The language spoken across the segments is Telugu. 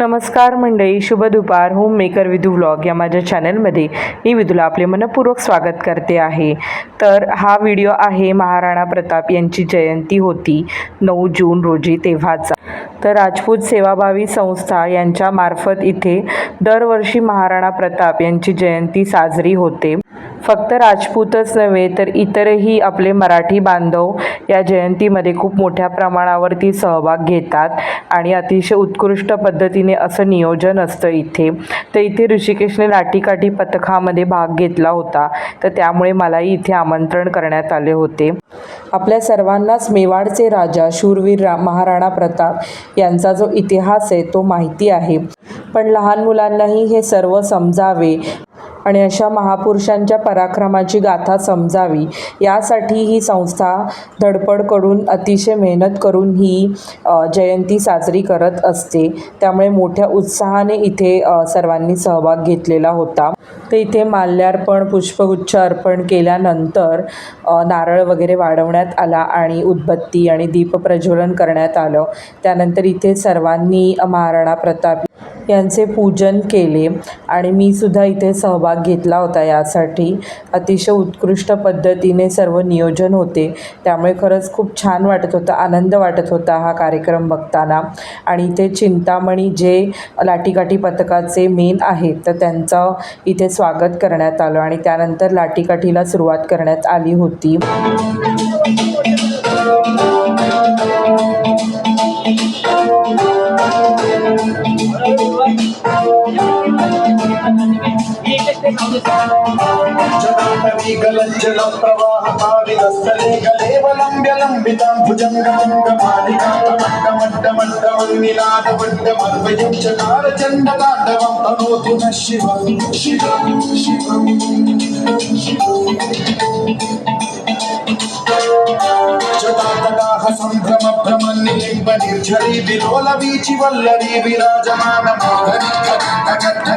नमस्कार मंडळी शुभ दुपार होम मेकर विधू व्लॉग या माझ्या चॅनलमध्ये मी विधूला आपले मनपूर्वक स्वागत करते आहे तर हा व्हिडिओ आहे महाराणा प्रताप यांची जयंती होती नऊ जून रोजी तेव्हाचा तर राजपूत सेवाभावी संस्था यांच्यामार्फत इथे दरवर्षी महाराणा प्रताप यांची जयंती साजरी होते फक्त राजपूतच नव्हे तर इतरही आपले मराठी बांधव या जयंतीमध्ये खूप मोठ्या प्रमाणावरती सहभाग घेतात आणि अतिशय उत्कृष्ट पद्धतीने असं नियोजन असतं इथे तर इथे ऋषिकेशने लाठीकाठी पथकामध्ये भाग घेतला होता तर त्यामुळे मलाही इथे आमंत्रण करण्यात आले होते आपल्या सर्वांनाच मेवाडचे राजा शूरवीर रा महाराणा प्रताप यांचा जो इतिहास आहे तो माहिती आहे पण लहान मुलांनाही हे सर्व समजावे आणि अशा महापुरुषांच्या पराक्रमाची गाथा समजावी यासाठी ही संस्था धडपड करून अतिशय मेहनत करून ही जयंती साजरी करत असते त्यामुळे मोठ्या उत्साहाने इथे सर्वांनी सहभाग घेतलेला होता तर इथे माल्यार्पण पुष्पगुच्छ अर्पण केल्यानंतर नारळ वगैरे वाढवण्यात आला आणि उदबत्ती आणि दीपप्रज्वलन करण्यात आलं त्यानंतर इथे सर्वांनी महाराणा प्रताप यांचे पूजन केले आणि मी सुद्धा इथे सहभाग घेतला होता यासाठी अतिशय उत्कृष्ट पद्धतीने सर्व नियोजन होते त्यामुळे खरंच खूप छान वाटत होतं आनंद वाटत होता हा कार्यक्रम बघताना आणि इथे चिंतामणी जे लाठीकाठी पथकाचे मेन आहेत तर त्यांचं इथे स्वागत करण्यात आलं आणि त्यानंतर लाठीकाठीला सुरुवात करण्यात आली होती Thank you. శ్రీకలంచన ప్రవాహ పావిదస్తలేకలేవలంబ్యలంబితాం భుజంగమంగమాలికాంతమంగమడ్డమడ్డమన్నినాదమడ్డమద్వయం చకార చండతాండవం తనోతు న శివం శివం శివం సంభ్రమ భ్రమ నిలింబ నిర్ఝరి విలోల వీచి వల్లరి విరాజమాన మాధరి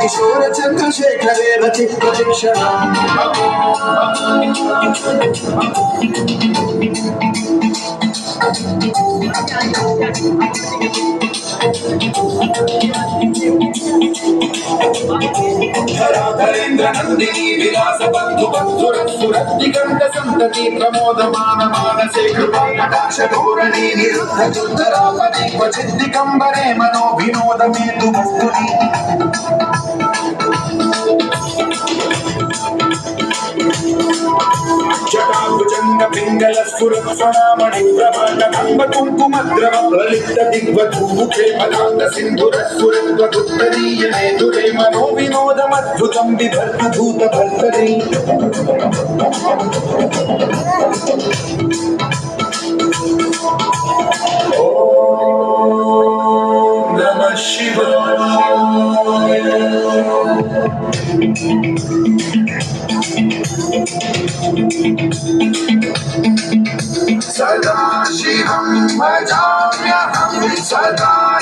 కిశోర చంద్రశేఖరేర చిత్త శిక్షణ ధరేంద్ర నందిని విలాస బంధు బంధురత్తి గంట సంతతి ప్రమోద మాన మానసే కృపా కటాక్ష ధోరణి నిరుద్ధ చుద్ధరాపనే క్వచిద్ది కంబరే మనో వినోదమేతు వస్తుని గంగ పింగళ సురస్వరామణి ప్రభాండ కంబ కుంకుమద్రవ ప్రలిప్త దిగ్వధూ క్షేమదాంత సింధుర సురత్వ గుప్తరీయ నేతురే మనో వినోదమద్భుతం విభర్మ భూత భర్తరీ 希望明天呀会灿烂。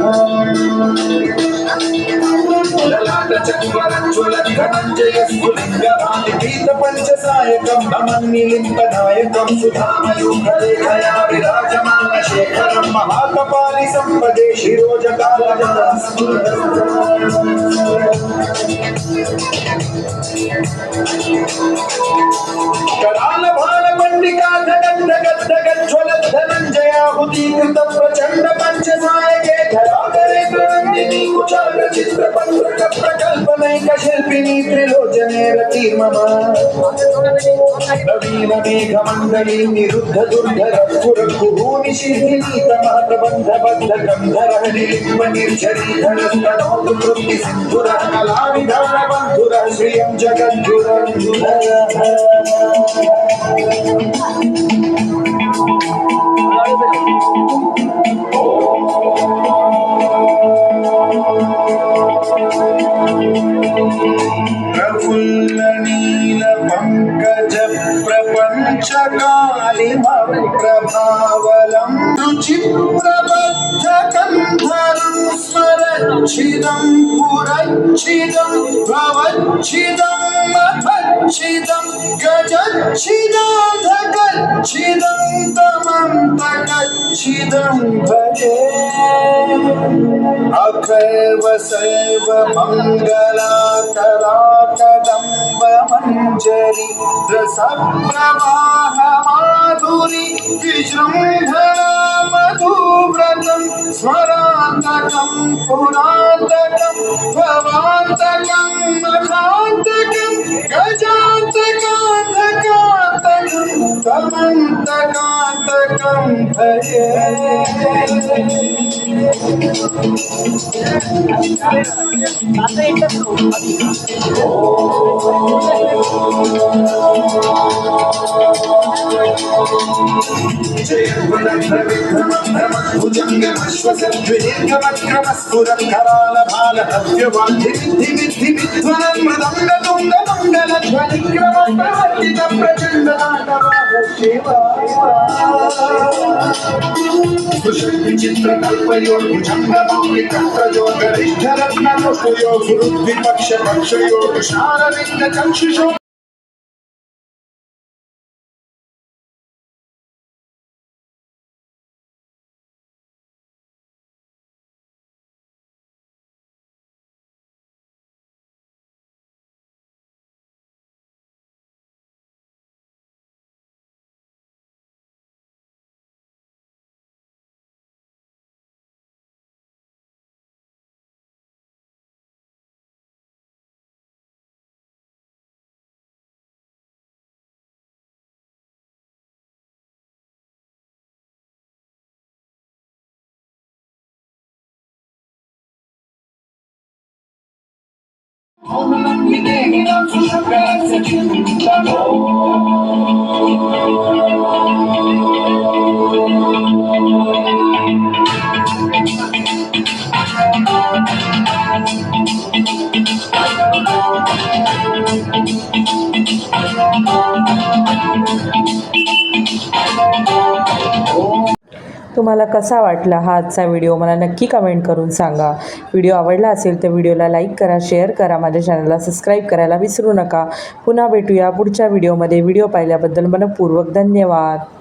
పంచసాయకం నమన్నిలింపదాయకం సుధామయూఖరేఖయా విరాజమాన శేఖరం మహాకపాలి సంపదే శిరోజకాల కరాల భార పండికా ధగద్ధ గద్ధ గజ్వల ధనంజయాహుతీకృతం కల్పిణీ త్రిలోచనే రచీర్మమ నవీన మేఘ మండళీ నిరుద్ధ దుర్ధర కురకు భూమి శిథిలీతమ ప్రబంధ బద్ధ గంధర నిలిమ నిర్జరీ ధనస్తనోతు కృతి సింధుర కళా విధాన శ్రియం జగద్గుర Kavalam Ujjiprabhajakantharam Smarachidam Purachidam Pravachidam Apachidam Gajachidam Dhakachidam Tamantakachidam Bhajayam Atharva सर्व मङ्गलाकरा कदम्ब मञ्जरि रसप्रवाह माधुरि विजृम्भणा मधुव्रतं स्वरान्तकं पुरान्तकं Oh, oh, oh, మంగళ ధ్వనిక్రమవర్తిత ప్రచండాటవాహుశివాచంద్రమౌళికంద్రజో గరిష్ఠరత్నముఖయో గురుద్విపక్ష పక్షయో విశారవింద చక్షుషో Thank you. तुम्हाला कसा वाटला हा आजचा व्हिडिओ मला नक्की कमेंट करून सांगा व्हिडिओ आवडला असेल तर व्हिडिओला लाईक करा शेअर करा माझ्या चॅनलला सबस्क्राईब करायला विसरू नका पुन्हा भेटूया पुढच्या व्हिडिओमध्ये व्हिडिओ पाहिल्याबद्दल मनपूर्वक धन्यवाद